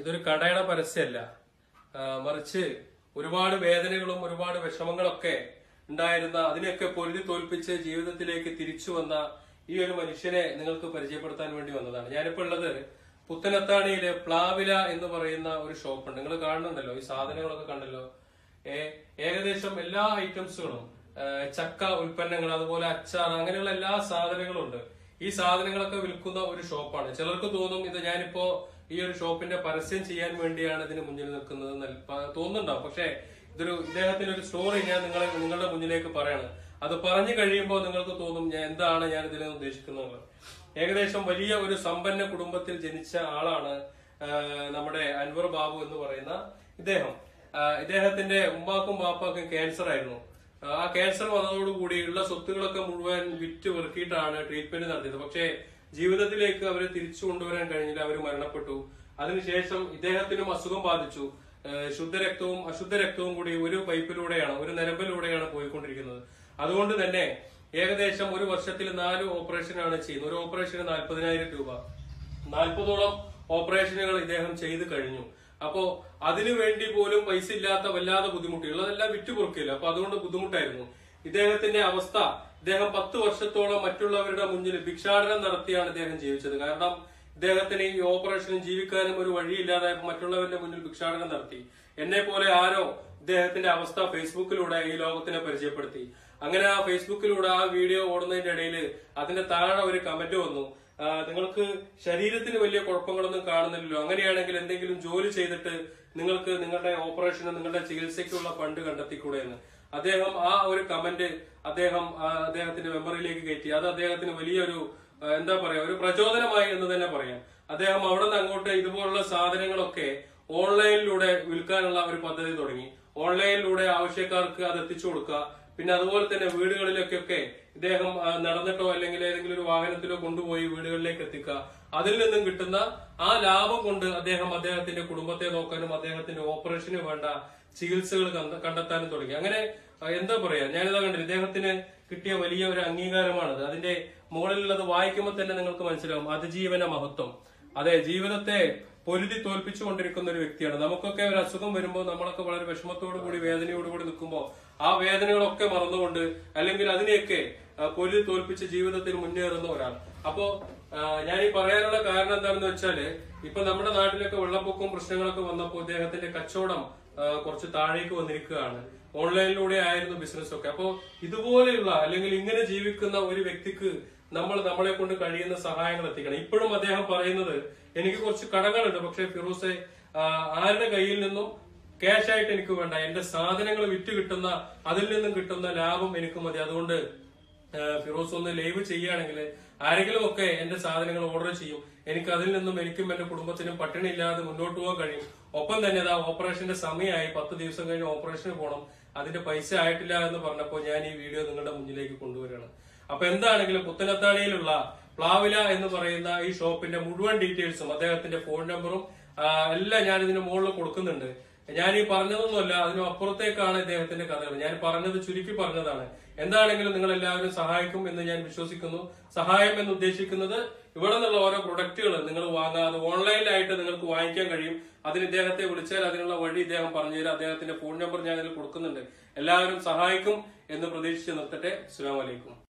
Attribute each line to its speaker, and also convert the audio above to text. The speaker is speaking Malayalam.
Speaker 1: ഇതൊരു കടയുടെ പരസ്യമല്ല. മറിച്ച് ഒരുപാട് വേദനകളും ഒരുപാട് വിഷമങ്ങളൊക്കെ ഉണ്ടായിരുന്ന അതിനെയൊക്കെ പൊരുതി തോൽപ്പിച്ച് ജീവിതത്തിലേക്ക് തിരിച്ചു വന്ന ഈ ഒരു മനുഷ്യനെ നിങ്ങൾക്ക് പരിചയപ്പെടുത്താൻ വേണ്ടി വന്നതാണ്. ഞാനിപ്പോ ഉള്ളത് പുത്തനത്താണിയിലെ പ്ലാവില എന്ന് പറയുന്ന ഒരു ഷോപ്പുണ്ട്. നിങ്ങൾ കാണുന്നുണ്ടല്ലോ ഈ സാധനങ്ങളൊക്കെ കണ്ടല്ലോ. ഏകദേശം എല്ലാ ഐറ്റംസുകളും ചക്ക ഉൽപ്പന്നങ്ങൾ അതുപോലെ അച്ചാർ അങ്ങനെയുള്ള എല്ലാ സാധനങ്ങളും ഉണ്ട്. ഈ സാധനങ്ങളൊക്കെ വിൽക്കുന്ന ഒരു ഷോപ്പാണ്. ചിലർക്ക് തോന്നും ഇത് ഞാനിപ്പോ ഈ ഒരു ഷോപ്പിന്റെ പരസ്യം ചെയ്യാൻ വേണ്ടിയാണ് ഇതിന് മുന്നിൽ നിൽക്കുന്നത് തോന്നുന്നുണ്ടാവും. പക്ഷേ ഇതൊരു ഇദ്ദേഹത്തിന്റെ ഒരു സ്റ്റോറി ഞാൻ നിങ്ങളെ നിങ്ങളുടെ മുന്നിലേക്ക് പറയാണ്. അത് പറഞ്ഞു കഴിയുമ്പോൾ നിങ്ങൾക്ക് തോന്നും ഞാൻ എന്താണ് ഞാൻ ഇതിൽ ഉദ്ദേശിക്കുന്നത് ഏകദേശം വലിയ ഒരു സമ്പന്ന കുടുംബത്തിൽ ജനിച്ച ആളാണ് നമ്മുടെ അൻവർ ബാബു എന്ന് പറയുന്ന ഇദ്ദേഹം. ഇദ്ദേഹത്തിന്റെ ഉമ്മാക്കും ബാപ്പാക്കും ക്യാൻസർ ആയിരുന്നു. ആ ക്യാൻസർ വന്നതോടുകൂടി ഉള്ള സ്വത്തുകളൊക്കെ മുഴുവൻ വിറ്റ് വെറുക്കിയിട്ടാണ് ട്രീറ്റ്മെന്റ് നടത്തിയത്. പക്ഷേ ജീവിതത്തിലേക്ക് അവരെ തിരിച്ചു കൊണ്ടുവരാൻ കഴിഞ്ഞില്ല. അവർ മരണപ്പെട്ടു. അതിനുശേഷം ഇദ്ദേഹത്തിനും അസുഖം ബാധിച്ചു. ശുദ്ധ ശുദ്ധരക്തവും അശുദ്ധ രക്തവും കൂടി ഒരു പൈപ്പിലൂടെയാണ് ഒരു നരമ്പിലൂടെയാണ് പോയിക്കൊണ്ടിരിക്കുന്നത്. അതുകൊണ്ട് തന്നെ ഏകദേശം ഒരു വർഷത്തിൽ നാല് ഓപ്പറേഷനാണ് ചെയ്യുന്നത്. ഒരു ഓപ്പറേഷന് നാൽപ്പതിനായിരം രൂപ. നാൽപ്പതോളം ഓപ്പറേഷനുകൾ ഇദ്ദേഹം ചെയ്തു കഴിഞ്ഞു. അപ്പോ അതിനു വേണ്ടി പോലും പൈസ ഇല്ലാത്ത വല്ലാതെ ബുദ്ധിമുട്ടി. ഉള്ളതെല്ലാം വിറ്റുപൊറുക്കില്ല അപ്പൊ അതുകൊണ്ട് ബുദ്ധിമുട്ടായിരുന്നു. ഇദ്ദേഹത്തിന്റെ അവസ്ഥ ഇദ്ദേഹം പത്ത് വർഷത്തോളം മറ്റുള്ളവരുടെ മുന്നിൽ ഭിക്ഷാടനം നടത്തിയാണ് ഇദ്ദേഹം ജീവിച്ചത്. കാരണം ഇദ്ദേഹത്തിന് ഈ ഓപ്പറേഷനും ജീവിക്കാനും ഒരു വഴിയില്ലാതായപ്പോൾ മറ്റുള്ളവരുടെ മുന്നിൽ ഭിക്ഷാടനം നടത്തി. എന്നെ പോലെ ആരോ ഇദ്ദേഹത്തിന്റെ അവസ്ഥ ഫേസ്ബുക്കിലൂടെ ഈ ലോകത്തിനെ പരിചയപ്പെടുത്തി. അങ്ങനെ ആ ഫേസ്ബുക്കിലൂടെ ആ വീഡിയോ ഓടുന്നതിന്റെ ഇടയിൽ അതിന്റെ താഴെ ഒരു കമന്റ് വന്നു. നിങ്ങൾക്ക് ശരീരത്തിന് വലിയ കുഴപ്പങ്ങളൊന്നും കാണുന്നില്ലല്ലോ. അങ്ങനെയാണെങ്കിൽ എന്തെങ്കിലും ജോലി ചെയ്തിട്ട് നിങ്ങൾക്ക് നിങ്ങളുടെ ഓപ്പറേഷനും നിങ്ങളുടെ ചികിത്സയ്ക്കുള്ള ഫണ്ട് കണ്ടെത്തിക്കൂടെ എന്ന്. അദ്ദേഹം ആ ഒരു കമന്റ് അദ്ദേഹം അദ്ദേഹത്തിന്റെ മെമ്മറിയിലേക്ക് കയറ്റി. അത് അദ്ദേഹത്തിന് വലിയൊരു എന്താ പറയാ ഒരു പ്രചോദനമായി എന്ന് തന്നെ പറയാം. അദ്ദേഹം അവിടെ നിന്ന് അങ്ങോട്ട് ഇതുപോലുള്ള സാധനങ്ങളൊക്കെ ഓൺലൈനിലൂടെ വിൽക്കാനുള്ള ഒരു പദ്ധതി തുടങ്ങി. ഓൺലൈനിലൂടെ ആവശ്യക്കാർക്ക് അത് എത്തിച്ചു കൊടുക്കുക. പിന്നെ അതുപോലെ തന്നെ വീടുകളിലേക്കൊക്കെ ഇദ്ദേഹം നടന്നിട്ടോ അല്ലെങ്കിൽ ഏതെങ്കിലും ഒരു വാഹനത്തിലോ കൊണ്ടുപോയി വീടുകളിലേക്ക് എത്തിക്കുക. അതിൽ നിന്നും കിട്ടുന്ന ആ ലാഭം കൊണ്ട് അദ്ദേഹം അദ്ദേഹത്തിന്റെ കുടുംബത്തെ നോക്കാനും അദ്ദേഹത്തിന്റെ ഓപ്പറേഷന് വേണ്ട ചികിത്സകൾ കണ്ട- കണ്ടെത്താനും തുടങ്ങി. അങ്ങനെ എന്താ പറയാ? ഞാനിതാ കണ്ടില്ല ഇദ്ദേഹത്തിന് കിട്ടിയ വലിയ ഒരു അംഗീകാരമാണത്. അതിന്റെ മുകളിലുള്ളത് വായിക്കുമ്പോൾ തന്നെ നിങ്ങൾക്ക് മനസ്സിലാവും. അതിജീവന മഹത്വം. അതെ ജീവിതത്തെ പൊരുതി തോൽപ്പിച്ചുകൊണ്ടിരിക്കുന്ന ഒരു വ്യക്തിയാണ്. നമുക്കൊക്കെ ഒരു അസുഖം വരുമ്പോൾ നമ്മളൊക്കെ വളരെ വിഷമത്തോടു കൂടി വേദനയോടു കൂടി നിൽക്കുമ്പോൾ ആ വേദനകളൊക്കെ മറന്നുകൊണ്ട് അല്ലെങ്കിൽ അതിനെയൊക്കെ പൊരുതി തോൽപ്പിച്ച് ജീവിതത്തിൽ മുന്നേറുന്ന ഒരാൾ. അപ്പോ ഞാൻ ഈ പറയാനുള്ള കാരണം എന്താണെന്ന് വെച്ചാൽ ഇപ്പൊ നമ്മുടെ നാട്ടിലൊക്കെ വെള്ളപ്പൊക്കവും പ്രശ്നങ്ങളൊക്കെ വന്നപ്പോൾ ഇദ്ദേഹത്തിന്റെ കച്ചവടം കുറച്ച് താഴേക്ക് വന്നിരിക്കുകയാണ്. ഓൺലൈനിലൂടെ ആയിരുന്നു ബിസിനസ് ഒക്കെ. അപ്പോ ഇതുപോലെയുള്ള അല്ലെങ്കിൽ ഇങ്ങനെ ജീവിക്കുന്ന ഒരു വ്യക്തിക്ക് നമ്മൾ നമ്മളെ കൊണ്ട് കഴിയുന്ന സഹായങ്ങൾ എത്തിക്കണം. ഇപ്പോഴും അദ്ദേഹം പറയുന്നത് എനിക്ക് കുറച്ച് കടങ്ങളുണ്ട് പക്ഷെ ഫിറോസെ ആരുടെ കയ്യിൽ നിന്നും ക്യാഷ് ആയിട്ട് എനിക്ക് വേണ്ട. എന്റെ സാധനങ്ങൾ വിറ്റ് കിട്ടുന്ന അതിൽ നിന്നും കിട്ടുന്ന ലാഭം എനിക്ക് മതി. അതുകൊണ്ട് ഫിറോസ് ഒന്ന് ലൈവ് ചെയ്യുകയാണെങ്കിൽ ആരെങ്കിലും ഒക്കെ എന്റെ സാധനങ്ങൾ ഓർഡർ ചെയ്യും. എനിക്ക് അതിൽ നിന്നും എനിക്കും എന്റെ കുടുംബത്തിനും പട്ടിണി ഇല്ലാതെ മുന്നോട്ട് പോകാൻ കഴിയും. ഒപ്പം തന്നെ ഇതാ ഓപ്പറേഷന്റെ സമയമായി. പത്ത് ദിവസം കഴിഞ്ഞ് ഓപ്പറേഷന് പോകണം അതിന്റെ പൈസ ആയിട്ടില്ല എന്ന് പറഞ്ഞപ്പോൾ ഞാൻ ഈ വീഡിയോ നിങ്ങളുടെ മുന്നിലേക്ക് കൊണ്ടുവരികയാണ്. അപ്പൊ എന്താണെങ്കിലും പുത്തനത്താണിയിലുള്ള പ്ലാവില എന്ന് പറയുന്ന ഈ ഷോപ്പിന്റെ മുഴുവൻ ഡീറ്റെയിൽസും അദ്ദേഹത്തിന്റെ ഫോൺ നമ്പറും എല്ലാം ഞാൻ ഇതിന് മുകളിൽ കൊടുക്കുന്നുണ്ട്. ഞാൻ ഈ പറഞ്ഞതൊന്നുമല്ല അതിനും അപ്പുറത്തേക്കാണ് ഇദ്ദേഹത്തിന്റെ കഥകൾ. ഞാൻ പറഞ്ഞത് ചുരുക്കി പറഞ്ഞതാണ്. എന്താണെങ്കിലും നിങ്ങൾ എല്ലാവരും സഹായിക്കും എന്ന് ഞാൻ വിശ്വസിക്കുന്നു. സഹായം എന്ന് ഉദ്ദേശിക്കുന്നത് ഇവിടെ നിന്നുള്ള ഓരോ പ്രൊഡക്റ്റുകൾ നിങ്ങൾ വാങ്ങാതെ ഓൺലൈനിലായിട്ട് നിങ്ങൾക്ക് വാങ്ങിക്കാൻ കഴിയും. അതിന് ഇദ്ദേഹത്തെ വിളിച്ചാൽ അതിനുള്ള വഴി ഇദ്ദേഹം പറഞ്ഞുതരാം അദ്ദേഹത്തിന്റെ ഫോൺ നമ്പർ ഞാൻ ഇതിൽ കൊടുക്കുന്നുണ്ട്. എല്ലാവരും സഹായിക്കും എന്ന് പ്രതീക്ഷിച്ച് നിർത്തട്ടെ. അസ്സാം വലൈക്കും